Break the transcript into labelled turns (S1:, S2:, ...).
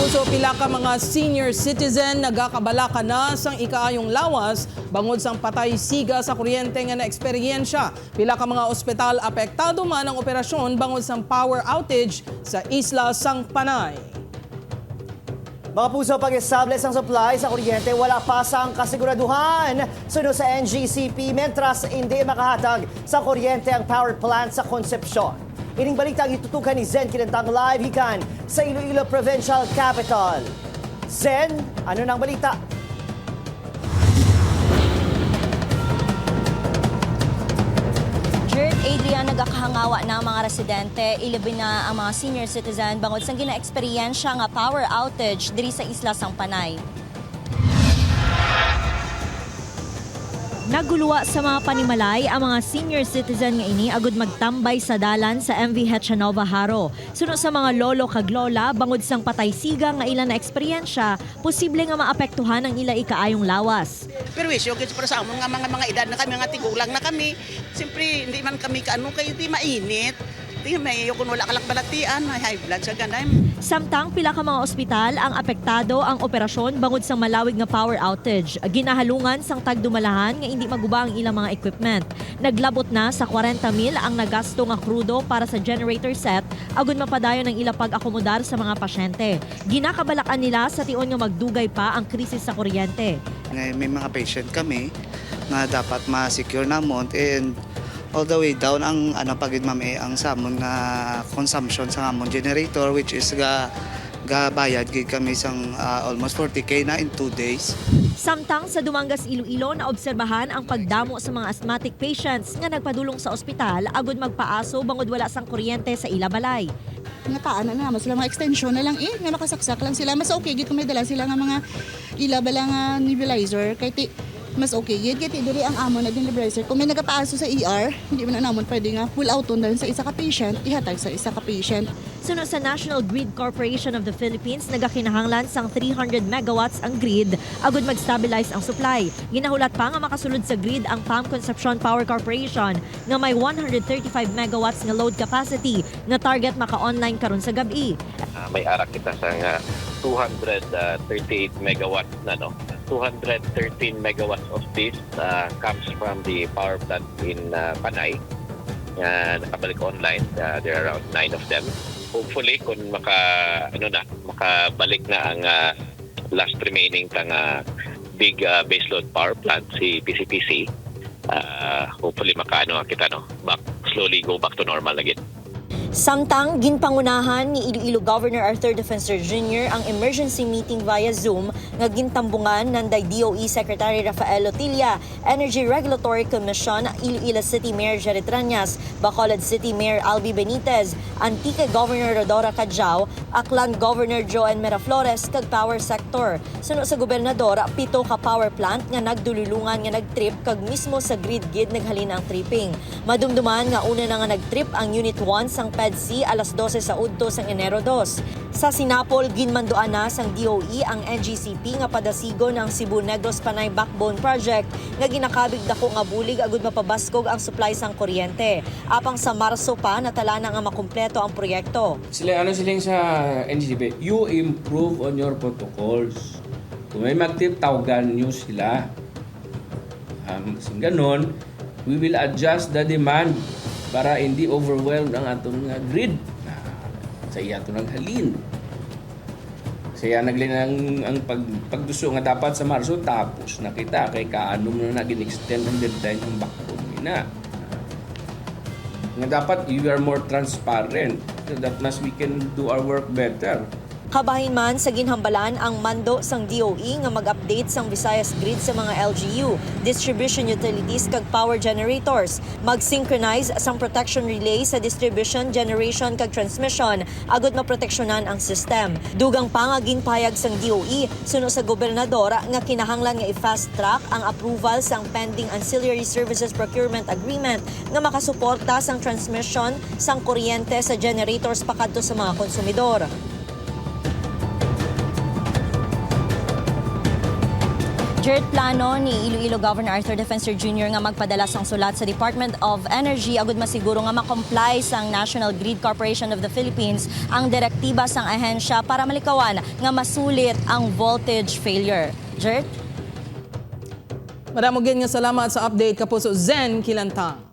S1: puso pila ka mga senior citizen nagakabala ka na sang ikaayong lawas bangod sang patay siga sa kuryente nga na eksperyensya. Pila ka mga ospital apektado man ang operasyon bangod sang power outage sa isla sang Panay.
S2: Mga puso, pag-establish ng supply sa kuryente, wala pa sang kasiguraduhan. Sunod sa NGCP, mentras hindi makahatag sa kuryente ang power plant sa Concepcion. Ining balita ang itutukan ni Zen Kinentang live hikan sa Iloilo Provincial Capital. Zen, ano nang balita?
S3: Adrian nagakahangawa na ang mga residente, ilabi na ang mga senior citizen bangod sa gina-eksperyensya nga power outage diri sa Isla Sang Naguluwa sa mga panimalay ang mga senior citizen nga ini agud magtambay sa dalan sa MV Hechanova Haro. Suno sa mga lolo kag lola bangod sang patay siga nga ila na eksperyensya, posible nga maapektuhan ang ila ikaayong lawas.
S4: Pero wisyo, kasi para sa amon nga mga mga edad na kami, mga tigulang na kami. Siyempre, hindi man kami kaano kayo, di mainit. Di may kung wala kalak balatian, may high blood sa ganay.
S3: Samtang pila ka mga ospital ang apektado ang operasyon bangod sa malawig nga power outage. Ginahalungan sang tagdumalahan nga hindi maguba ang ilang mga equipment. Naglabot na sa 40 mil ang nagasto nga krudo para sa generator set agud mapadayon ang ila pag-akomodar sa mga pasyente. Ginakabalakan nila sa tion nga magdugay pa ang krisis sa kuryente.
S5: May mga patient kami nga dapat ma-secure namon and all the way down ang ano pagid mami ang samon nga consumption sa amon generator which is ga gabayad gid kami sang ah, almost 40k na in 2 days.
S3: Samtang sa Dumangas Iloilo na obserbahan ang pagdamo sa mga asthmatic patients nga nagpadulong sa ospital agud magpaaso bangod wala sang kuryente sa ila balay.
S6: nga taan na naman sila mga extension na lang eh nga makasaksak lang sila mas okay gid kung may dala sila nga mga ila bala nga nebulizer kay ti mas okay gid kay diri ang amo na din nebulizer kung may nagapaaso sa ER hindi man na namon pwede nga full out dahil sa isa ka patient ihatag sa isa ka patient
S3: Sunod sa National Grid Corporation of the Philippines, nagakinahanglan sang 300 megawatts ang grid agud mag-stabilize ang supply. Ginahulat pa nga makasulod sa grid ang PAM Concepcion Power Corporation nga may 135 megawatts nga load capacity nga target maka-online karon sa gabi.
S7: Ah, may arak kita sa nga 238 megawatts na no? 213 megawatts of this uh, comes from the power plant in uh, Panay. Uh, nakabalik online uh, there are around nine of them. Hopefully kung maka ano na makabalik na ang uh, last remaining tang uh, big uh, baseload power plant si PCPC uh, hopefully makaano kita no? Back slowly go back to normal again
S3: Samtang ginpangunahan ni Iloilo Governor Arthur Defensor Jr. ang emergency meeting via Zoom nga gintambungan nanday DOE Secretary Rafael Lotilla, Energy Regulatory Commission, Iloilo City Mayor Jared Tranyas, Bacolod City Mayor Albi Benitez, Antique Governor Rodora Cajao, Aklan Governor Joan Miraflores kag power sector. Suno sa gobernador, pito ka power plant nga nagdululungan nga nagtrip kag mismo sa grid gid naghalin ang tripping. Madumduman nga una na nga nagtrip ang Unit 1 sang PEDC alas 12 sa udto sang Enero 2. Sa Sinapol, ginmanduan na sang DOE ang NGCP nga padasigo ng Cebu Negros Panay Backbone Project nga ginakabig dako nga bulig agud mapabaskog ang supply sang kuryente. Apang sa Marso pa natala na nga makumpleto ang proyekto.
S8: Sila ano siling sa NGCP, you improve on your protocols. Kung may mag-tip, tawagan nyo sila. Um, ganon, we will adjust the demand para hindi overwhelmed ang atong nga grid. Na, sa iya ito naghalin. Saya naglin ang, pag, pagduso nga dapat sa Marso tapos na kita kay kaano mo na nagin-extend ang deadline ng backbone na nga dapat you are more transparent so that mas we can do our work better.
S3: Kabahin man sa ginhambalan ang mando sang DOE nga mag-update sang Visayas grid sa mga LGU, distribution utilities kag power generators, mag-synchronize sang protection relay sa distribution, generation kag transmission agud maproteksyonan ang system. Dugang pa nga ginpayag sang DOE suno sa gobernador nga kinahanglan nga i-fast track ang approval sang pending ancillary services procurement agreement nga makasuporta sang transmission sang kuryente sa generators pakadto sa mga konsumidor.
S9: Jared plano ni Iloilo Governor Arthur Defensor Jr. nga magpadala sang sulat sa Department of Energy agud masiguro nga makomply sang National Grid Corporation of the Philippines ang direktiba sang ahensya para malikawan nga masulit ang voltage failure. Jared?
S1: Madamo nga salamat sa update kapuso Zen Kilantang.